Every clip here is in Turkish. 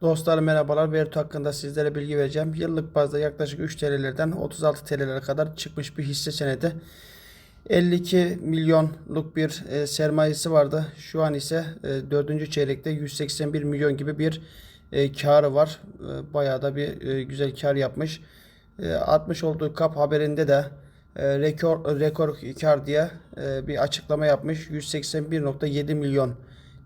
Dostlar merhabalar. Vertu hakkında sizlere bilgi vereceğim. Yıllık bazda yaklaşık 3 TL'lerden 36 TL'lere kadar çıkmış bir hisse senedi. 52 milyonluk bir e, sermayesi vardı. Şu an ise e, 4. çeyrekte 181 milyon gibi bir e, karı var. E, bayağı da bir e, güzel kar yapmış. E, atmış olduğu kap haberinde de e, rekor rekor kar diye e, bir açıklama yapmış. 181.7 milyon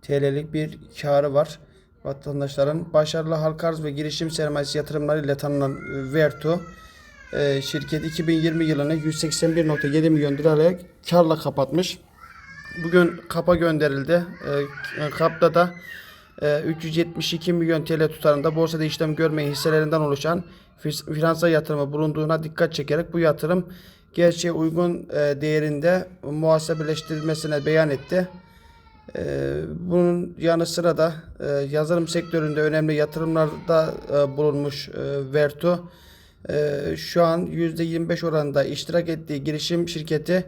TL'lik bir karı var. Vatandaşların başarılı halka arz ve girişim sermayesi yatırımları ile tanınan e, Vertu e, şirket 2020 yılını 181.7 milyon lirayla karla kapatmış. Bugün kapa gönderildi. E, kapta da e, 372 milyon TL tutarında borsada işlem görmeyen hisselerinden oluşan finansal yatırımı bulunduğuna dikkat çekerek bu yatırım gerçeğe uygun değerinde muhasebeleştirilmesine beyan etti. Ee, bunun yanı sıra da e, yazılım sektöründe önemli yatırımlarda e, bulunmuş e, Vertu. Şu an %25 oranında iştirak ettiği girişim şirketi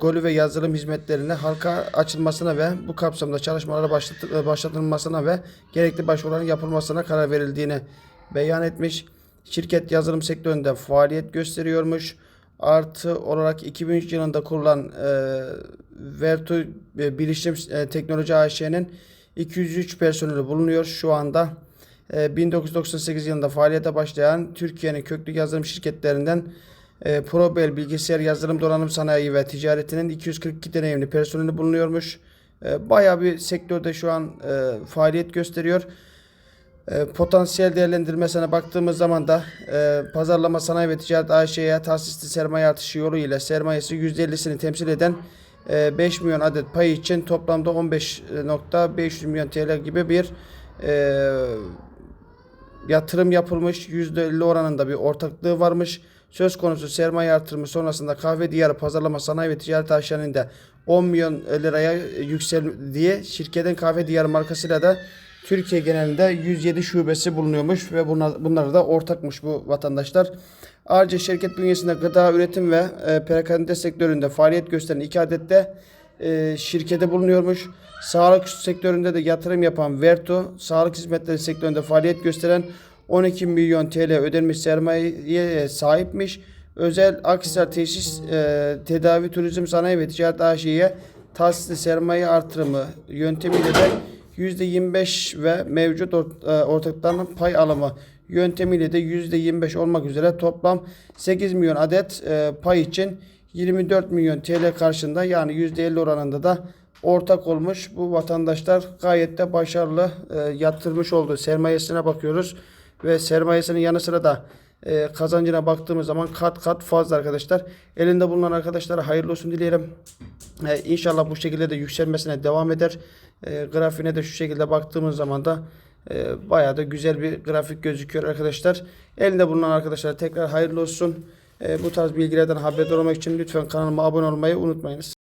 golü ve yazılım hizmetlerine halka açılmasına ve bu kapsamda çalışmalara başlat- başlatılmasına ve gerekli başvuruların yapılmasına karar verildiğini beyan etmiş. Şirket yazılım sektöründe faaliyet gösteriyormuş. Artı olarak 2003 yılında kurulan e, Vertu e, Bilişim e, Teknoloji AŞ'nin 203 personeli bulunuyor şu anda. E, 1998 yılında faaliyete başlayan Türkiye'nin köklü yazılım şirketlerinden e, Probel Bilgisayar Yazılım Donanım Sanayi ve Ticaretinin 242 deneyimli personeli bulunuyormuş. E, bayağı bir sektörde şu an e, faaliyet gösteriyor. E, potansiyel değerlendirmesine baktığımız zaman da e, pazarlama sanayi ve ticaret AŞ'ye tahsisli sermaye artışı yolu ile sermayesi %50'sini temsil eden e, 5 milyon adet pay için toplamda 15.500 milyon TL gibi bir e, yatırım yapılmış. %50 oranında bir ortaklığı varmış. Söz konusu sermaye artırımı sonrasında kahve diyarı pazarlama sanayi ve ticaret de 10 milyon liraya yükseldiği şirketin kahve diyarı markasıyla da Türkiye genelinde 107 şubesi bulunuyormuş ve bunlar, bunlar da ortakmış bu vatandaşlar. Ayrıca şirket bünyesinde gıda üretim ve e, perakende sektöründe faaliyet gösteren iki adet de e, şirkete bulunuyormuş. Sağlık sektöründe de yatırım yapan Vertu, sağlık hizmetleri sektöründe faaliyet gösteren 12 milyon TL ödenmiş sermayeye sahipmiş. Özel Akhisar Tesis e, Tedavi Turizm Sanayi ve Ticaret AŞ'ye tahsisli sermaye artırımı yöntemiyle de %25 ve mevcut e, ortaklarının pay alımı yöntemiyle de %25 olmak üzere toplam 8 milyon adet e, pay için 24 milyon TL karşında yani %50 oranında da ortak olmuş. Bu vatandaşlar gayet de başarılı e, yatırmış olduğu sermayesine bakıyoruz ve sermayesinin yanı sıra da e, kazancına baktığımız zaman kat kat fazla arkadaşlar. Elinde bulunan arkadaşlara hayırlı olsun dileyelim. E, inşallah bu şekilde de yükselmesine devam eder. E, grafiğine de şu şekilde baktığımız zaman da e, bayağı da güzel bir grafik gözüküyor arkadaşlar. Elinde bulunan arkadaşlara tekrar hayırlı olsun. Bu tarz bilgilerden haberdar olmak için lütfen kanalıma abone olmayı unutmayınız.